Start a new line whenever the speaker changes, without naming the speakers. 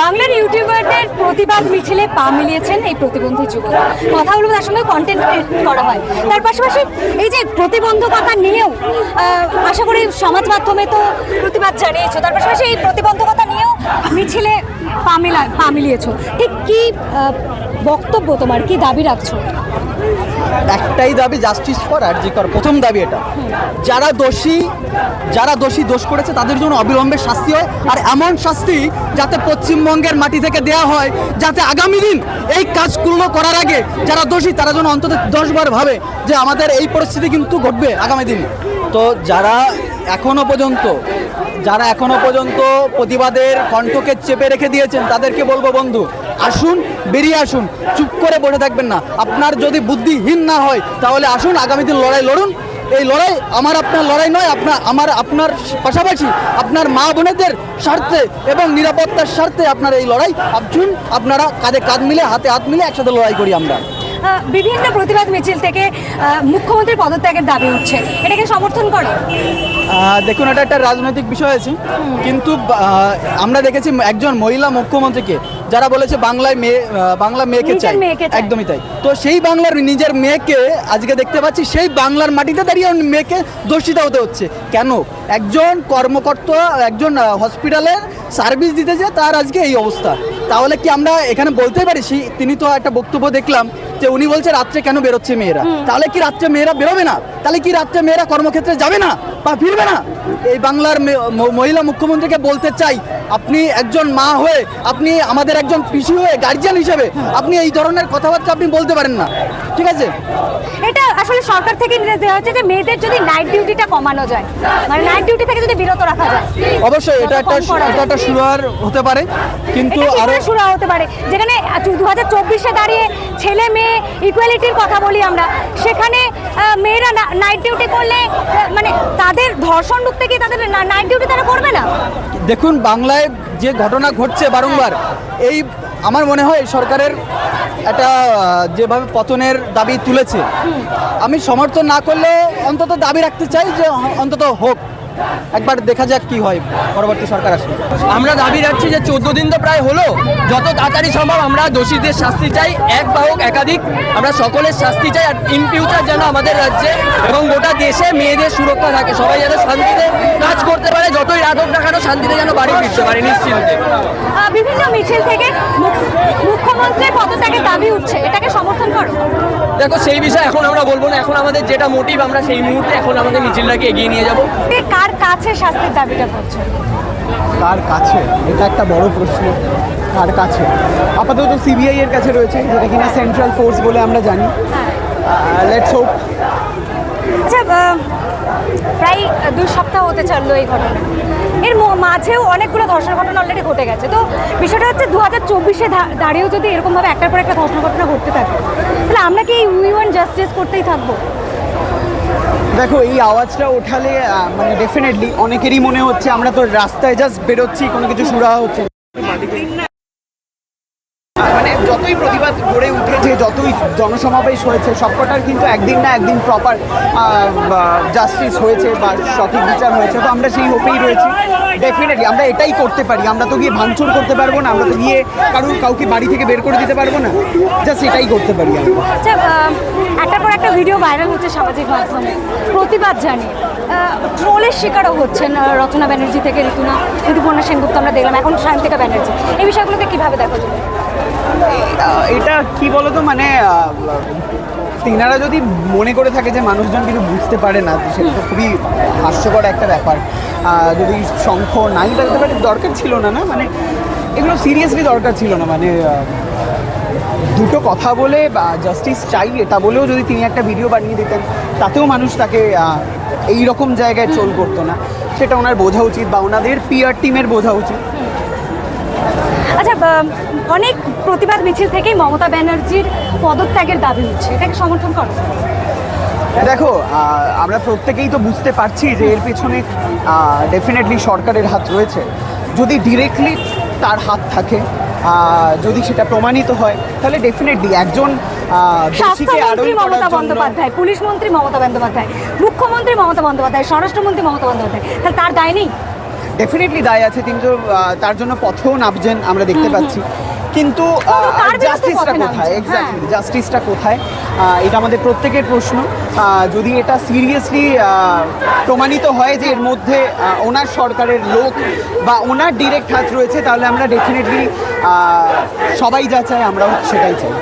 বাংলার ইউটিউবারদের প্রতিবাদ মিছিলে পা মিলিয়েছেন এই প্রতিবন্ধী যুবক। কথা হলো তার সঙ্গে কন্টেন্ট করা হয়। তার পাশাপাশি এই যে প্রতিবন্ধকতা নিয়েও আশা করি সমাজ মাধ্যমে তো প্রতিবাদ জানিয়েছো। তার পাশাপাশি এই প্রতিবন্ধকতা নিয়েও মিছিলে পা মিলা, পা মিলিয়েছো। ঠিক কী বক্তব্য তোমার? কি দাবি রাখছো?
একটাই দাবি জাস্টিস ফর অ্যাড জি কর। প্রথম দাবি এটা। যারা দোষী যারা দোষী দোষ করেছে, তাদের জন্য অবিলম্বে শাস্তি হয়। আর এমন শাস্তি যাতে পশ্চিমবঙ্গের মাটি থেকে দেয়া হয়, যাতে আগামী দিন এই কাজগুলো করার আগে যারা দোষী, তারা যেন অন্তত দশবার ভাবে যে আমাদের এই পরিস্থিতি কিন্তু ঘটবে আগামী দিন। তো যারা এখনও পর্যন্ত, যারা এখনও পর্যন্ত প্রতিবাদের কণ্ঠকে চেপে রেখে দিয়েছেন, তাদেরকে বলব বন্ধু, আসুন, বেরিয়ে আসুন, চুপ করে বসে থাকবেন না। আপনার যদি বুদ্ধিহীন না হয়, তাহলে আসুন, আগামী দিন লড়াই লড়ুন। এই লড়াই আমার আপনার লড়াই নয়, আপনার, আমার, আপনার পাশাপাশি আপনার মা বোনেদের স্বার্থে এবং নিরাপত্তার স্বার্থে আপনার এই লড়াই। আসুন আপনারা কাঁধে কাঁধ মিলে, হাতে হাত মিলে একসাথে লড়াই করি আমরা।
বিভিন্ন প্রতিবাদ মিছিল থেকে আহ, মুখ্যমন্ত্রীর পদত্যাগের দাবি উঠছে। এটাকে সমর্থন করে।
দেখুন এটা একটা রাজনৈতিক বিষয় আছে। কিন্তু আমরা দেখেছি একজন মহিলা মুখ্যমন্ত্রীকে যারা বলেছে বাংলায় মেয়ে বাংলা মেয়েকে চাই। একদমই তাই। তো সেই বাংলার নিজের মেয়েকে আজকে দেখতে পাচ্ছি সেই বাংলার মাটিতে দাঁড়িয়ে মেয়েকে দোষিতা হতে হচ্ছে। কেন? একজন কর্মকর্তা একজন হসপিটালের সার্ভিস দিতে যে তার আজকে এই অবস্থা। তাহলে কি আমরা এখানে বলতে পারি? তিনি তো একটা বক্তব্য দেখলাম যে উনি বলছে রাত্রে কেন বেরোচ্ছে মেয়েরা? তাহলে কি রাত্রে মেয়েরা বেরোবে না? তাহলে কি রাত্রে মেয়েরা কর্মক্ষেত্রে যাবে না বা ফিরবে না? এই বাংলার মহিলা মুখ্যমন্ত্রীকে বলতে চাই আপনি একজন মা হয়ে আপনি আমাদের একজন পিসি হয়ে গার্জিয়ান হিসেবে আপনি এই ধরনের কথাবার্তা আপনি বলতে পারেন না। ঠিক আছে?
এটা আসলে সরকার থেকে নির্দেশ দেওয়া হচ্ছে যে মেয়েদের যদি নাইট ডিউটিটা কমানো যায় মানে নাইট ডিউটি থেকে যদি বিরত রাখা যায়
অবশ্যই এটা একটা এটা একটা শুরুয়ার হতে পারে কিন্তু
আরও শুরু হতে পারে। যেখানে দু হাজার চব্বিশে দাঁড়িয়ে ছেলে মেয়ে ইকুয়ালিটির কথা বলি আমরা। সেখানে মেয়েরা নাইট ডিউটি করলে মানে তাদের ধর্ষণ রুখতে কি তাদের নাইট ডিউটি তারা করবে না?
দেখুন বাংলায় যে ঘটনা ঘটছে বারংবার এই আমার মনে হয় সরকারের একটা যেভাবে পতনের দাবি তুলেছে আমি সমর্থন না করলে অন্তত দাবি রাখতে চাই যে অন্তত হোক। একবার দেখা যাক কি হয়, পরবর্তী সরকার আসলে।
আমরা দাবি রাখছি যে চোদ্দ দিন তো প্রায় হলো। যত তাড়াতাড়ি সম্ভব আমরা দোষীদের শাস্তি চাই, এক বা হোক একাধিক। আমরা সকলের শাস্তি চাই, আর ইন ফিউচার যেন আমাদের রাজ্যে এবং গোটা দেশে মেয়েদের সুরক্ষা থাকে, সবাই যেন শান্তিতে কাজ করতে পারে যতই রাত হোক না কেন শান্তিতে যেন বাড়ি ফিরতে পারে নিশ্চিন্তে।
বিভিন্ন মিছিল থেকে মুখ- মুখ্যমন্ত্রীর পদত্যাগের দাবি উঠছে। এটাকে সমর্থন করো।
দেখো সেই বিষয়ে এখন আমরা বলব না। এখন আমাদের যেটা মোটিভ আমরা সেই মুহূর্তে এখন আমাদের মিছিলটাকে এগিয়ে নিয়ে যাব।
কার কাছে শাস্তির দাবিটা করছ?
কার কাছে? এটা একটা বড় প্রশ্ন। কার কাছে? আপাতত সিবিআই এর কাছে রয়েছে যেটা কিনা সেন্ট্রাল ফোর্স বলে আমরা জানি। লেটস হোপ
আচ্ছা আহ, প্রায় দুই সপ্তাহ হতে চলল এই ঘটনা। এর মাঝেও অনেকগুলো ধর্ষণ ঘটনা অলরেডি ঘটে গেছে। তো বিষয়টা হচ্ছে দু হাজার চব্বিশে দাঁড়িয়েও যদি এরকমভাবে একটার পর একটা ধর্ষণ ঘটনা ঘটতে থাকে, তাহলে আমরা কি এই উই ওয়ান জাস্টিস করতেই থাকব?
দেখো, এই আওয়াজটা ওঠালে মানে ডেফিনেটলি অনেকেরই মনে হচ্ছে আমরা তো রাস্তায় জাস্ট বেরোচ্ছি, কোনো কিছু সুরা হচ্ছে যতই প্রতিবাদ গড়ে উঠেছে, যতই জনসমাবেশ হয়েছে, সবকটার কিন্তু একদিন না একদিন প্রপার জাস্টিস হয়েছে বা সঠিক বিচার হয়েছে। তো আমরা সেই হোপেই রয়েছি। ডেফিনেটলি আমরা এটাই করতে পারি। আমরা তো গিয়ে ভাঙচুর করতে পারব না। আমরা তো গিয়ে কারুর, কাউকে বাড়ি থেকে বের করে দিতে পারব না। জাস্ট এটাই করতে পারি আমরা।
আচ্ছা ভিডিও ভাইরাল হচ্ছে সামাজিক মাধ্যমে। প্রতিবাদ জানিয়ে। ট্রোলের শিকারও হচ্ছেন রচনা ব্যানার্জি থেকে ঋতুনা ঋতুপর্ণা সেনগুপ্ত আমরা দেখলাম। এখন সায়ন্তিকা ব্যানার্জি। এই বিষয়গুলোকে কীভাবে দেখো
এটা কি বলতো? মানে তিনারা যদি মনে করে থাকে যে মানুষজন কিছু বুঝতে পারে না সেটা তো খুবই হাস্যকর একটা ব্যাপার। যদি শঙ্খ নাই বাজতে পারে দরকার ছিল না না? মানে এগুলো সিরিয়াসলি দরকার ছিল না মানে দুটো কথা বলে বা জাস্টিস চাই এটা বলেও যদি তিনি একটা ভিডিও বানিয়ে দিতেন তাতেও মানুষ তাকে এই রকম জায়গায় ট্রোল করতো না। সেটা ওনার বোঝা উচিত বা ওনাদের পিআর টিমের বোঝা উচিত।
আচ্ছা অনেক প্রতিবাদ মিছিল থেকেই মমতা ব্যানার্জির পদত্যাগের দাবি হচ্ছে। এটাকে সমর্থন করো।
দেখো আমরা প্রত্যেকেই তো বুঝতে পারছি যে এর পেছনে ডেফিনেটলি সরকারের হাত রয়েছে। যদি ডিরেক্টলি তার হাত থাকে যদি সেটা প্রমাণিত হয় তাহলে ডেফিনেটলি একজন
স্বাস্থ্যমন্ত্রী মমতা বন্দ্যোপাধ্যায় পুলিশ মন্ত্রী মমতা বন্দ্যোপাধ্যায় মুখ্যমন্ত্রী মমতা বন্দ্যোপাধ্যায় স্বরাষ্ট্রমন্ত্রী মমতা বন্দ্যোপাধ্যায় তাহলে তার দায় নেই?
ডেফিনেটলি দায় আছে কিন্তু তার জন্য পথেও নাবছেন আমরা দেখতে পাচ্ছি। কিন্তু জাস্টিসটা কোথায়? এক্স্যাক্টলি। জাস্টিসটা কোথায়? এটা আমাদের প্রত্যেকের প্রশ্ন। যদি এটা সিরিয়াসলি প্রমাণিত হয় যে এর মধ্যে ওনার সরকারের লোক বা ওনার ডিরেক্ট হাত রয়েছে তাহলে আমরা ডেফিনেটলি সবাই যা চাই আমরাও সেটাই চাই।